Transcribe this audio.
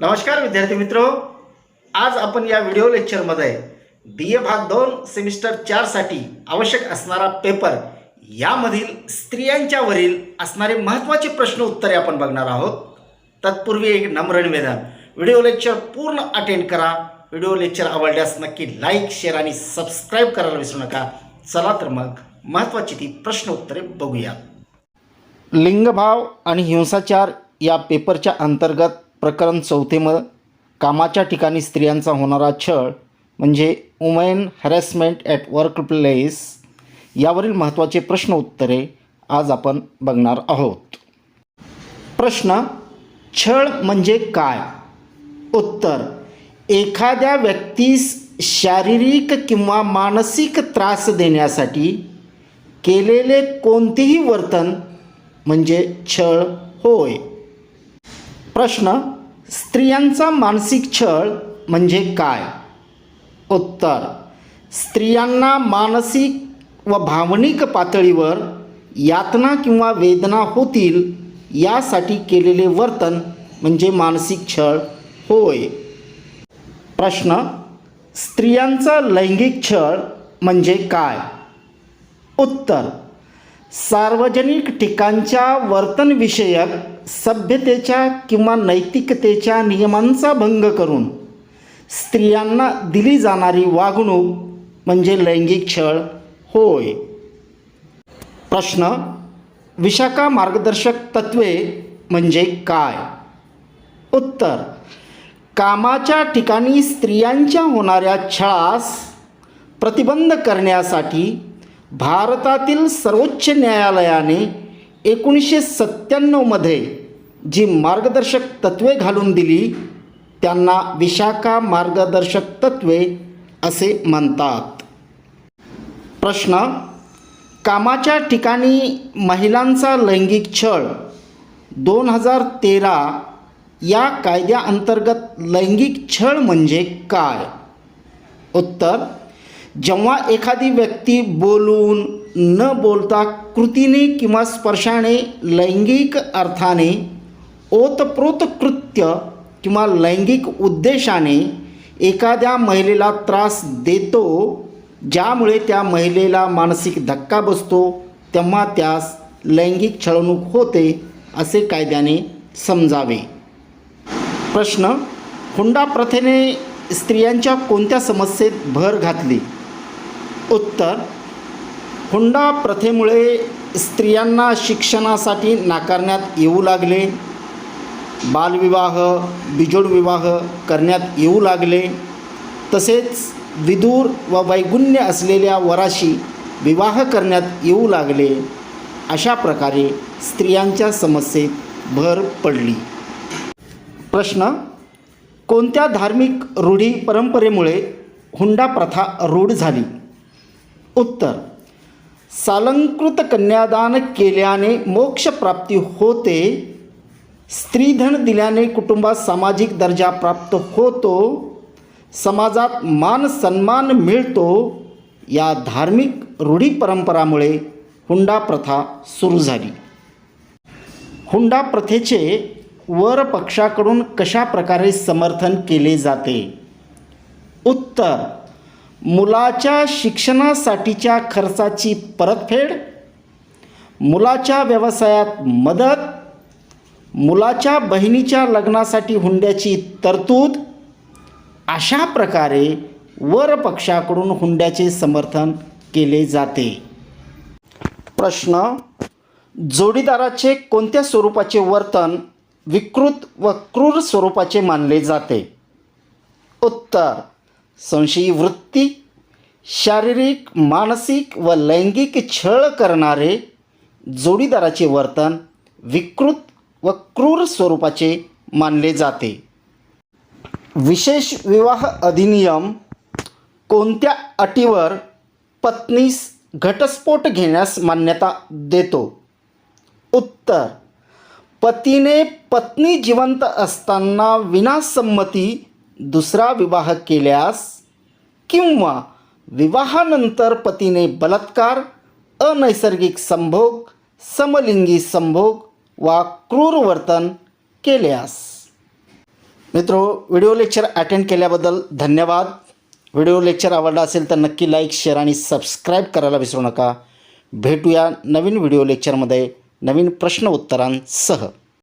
नमस्कार विद्यार्थी मित्र. आज आपण या व्हिडिओ लेक्चरमध्ये बी ए भाग दोन सेमिस्टर चारसाठी आवश्यक असणारा पेपर यामधील स्त्रियांच्यावरील असणारे महत्त्वाचे प्रश्न उत्तरे आपण बघणार आहोत. तत्पूर्वी एक नम्र निवेदन. व्हिडिओ लेक्चर पूर्ण अटेंड करा. व्हिडिओ लेक्चर आवडल्यास नक्की लाईक शेअर आणि सबस्क्राईब करायला विसरू नका. चला तर मग महत्त्वाची ती प्रश्न उत्तरे बघूया. लिंगभाव आणि हिंसाचार या पेपरच्या अंतर्गत प्रकरण चौथेमं कामाच्या ठिकाणी स्त्रियांचा होणारा छळ म्हणजे women harassment at work place यावरील महत्त्वाचे प्रश्न उत्तरे आज आपण बघणार आहोत. प्रश्न छळ म्हणजे काय? उत्तर एखाद्या व्यक्तीस शारीरिक किंवा मानसिक त्रास देण्यासाठी केलेले कोणतेही वर्तन म्हणजे छळ होय. प्रश्न स्त्रियांचा मानसिक छळ म्हणजे काय? उत्तर स्त्रियांना मानसिक व भावनिक पातळीवर यातना किंवा वेदना होतील यासाठी केलेले वर्तन म्हणजे मानसिक छळ होय. प्रश्न स्त्रियांचा लैंगिक छळ म्हणजे काय? उत्तर सार्वजनिक ठिकाणच्या वर्तनविषयक सभ्यतेच्या किंवा नैतिकतेच्या नियमांचा भंग करून स्त्रियांना दिली जाणारी वागणूक म्हणजे लैंगिक छळ होय. प्रश्न विशाखा मार्गदर्शक तत्त्वे म्हणजे काय? उत्तर कामाच्या ठिकाणी स्त्रियांच्या होणाऱ्या छळास प्रतिबंध करण्यासाठी भारतातील सर्वोच्च न्यायालयाने एकोणीसशे सत्त्याण्णवमध्ये जी मार्गदर्शक तत्त्वे घालून दिली त्यांना विशाखा मार्गदर्शक तत्त्वे असे म्हणतात. प्रश्न कामाच्या ठिकाणी महिलांचा लैंगिक छळ दोन हजार तेरा या कायद्याअंतर्गत लैंगिक छळ म्हणजे काय? उत्तर जेव्हा एखादी व्यक्ती बोलून न बोलता कृतीने किंवा स्पर्शाने लैंगिक अर्थाने ओतप्रोत कृत्य किंवा लैंगिक उद्देशाने एखाद्या महिलेला त्रास देतो ज्यामुळे त्या महिलेला मानसिक धक्का बसतो तेव्हा त्यास लैंगिक छळवणूक होते असे कायद्याने समजावे. प्रश्न हुंडा प्रथेने स्त्रियांच्या कोणत्या समस्येत भर घातली? उत्तर हुंडा प्रथेमुळे स्त्रियांना शिक्षणासाठी नाकारण्यात येऊ लागले. बालविवाह बिजोड विवाह करण्यात येऊ लागले. तसेच विदूर व वैगुण्य असलेल्या वराशी विवाह करण्यात येऊ लागले. अशा प्रकारे स्त्रियांच्या समस्येत भर पडली. प्रश्न कोणत्या धार्मिक रूढी परंपरेमुळे हुंडा प्रथा रूढ झाली? उत्तर सालंकृत कन्यादान केल्याने मोक्षप्राप्ती होते स्त्रीधन दिल्याने कुटुंबात सामाजिक दर्जा प्राप्त होतो समाजात मान सन्मान मिळतो या धार्मिक रूढी परंपरामुळे हुंडा प्रथा सुरू झाली. हुंडा प्रथेचे वर पक्षाकडून कशा प्रकारे समर्थन केले जाते? उत्तर मुलाच्या शिक्षणासाठीच्या खर्चाची परतफेड मुलाच्या व्यवसायात मदत मुलाच्या बहिणीच्या लग्नासाठी हुंड्याची तरतूद अशा प्रकारे वर पक्षाकडून हुंड्याचे समर्थन केले जाते. प्रश्न जोडीदाराचे कोणत्या स्वरूपाचे वर्तन विकृत व क्रूर स्वरूपाचे मानले जाते? उत्तर संशयी वृत्ती शारीरिक मानसिक व लैंगिक छळ करणारे जोडीदाराचे वर्तन विकृत व क्रूर स्वरूपाचे मानले जाते. विशेष विवाह अधिनियम कोणत्या अटीवर पत्नीस घटस्फोट घेण्यास मान्यता देतो? उत्तर पतीने पत्नी जिवंत असताना विनासंमती दुसरा विवाह केल्यास किंवा विवाहानंतर पतीने बलात्कार अनैसर्गिक संभोग समलिंगी संभोग वा क्रूर वर्तन केल्यास. मित्रो व्हिडिओ लेक्चर अटेंड केल्याबद्दल धन्यवाद. व्हिडिओ लेक्चर आवडला असेल तर नक्की लाईक शेअर आणि सबस्क्राईब करायला विसरू नका. भेटूया नवीन व्हिडिओ लेक्चरमध्ये नवीन प्रश्न उत्तरांसह.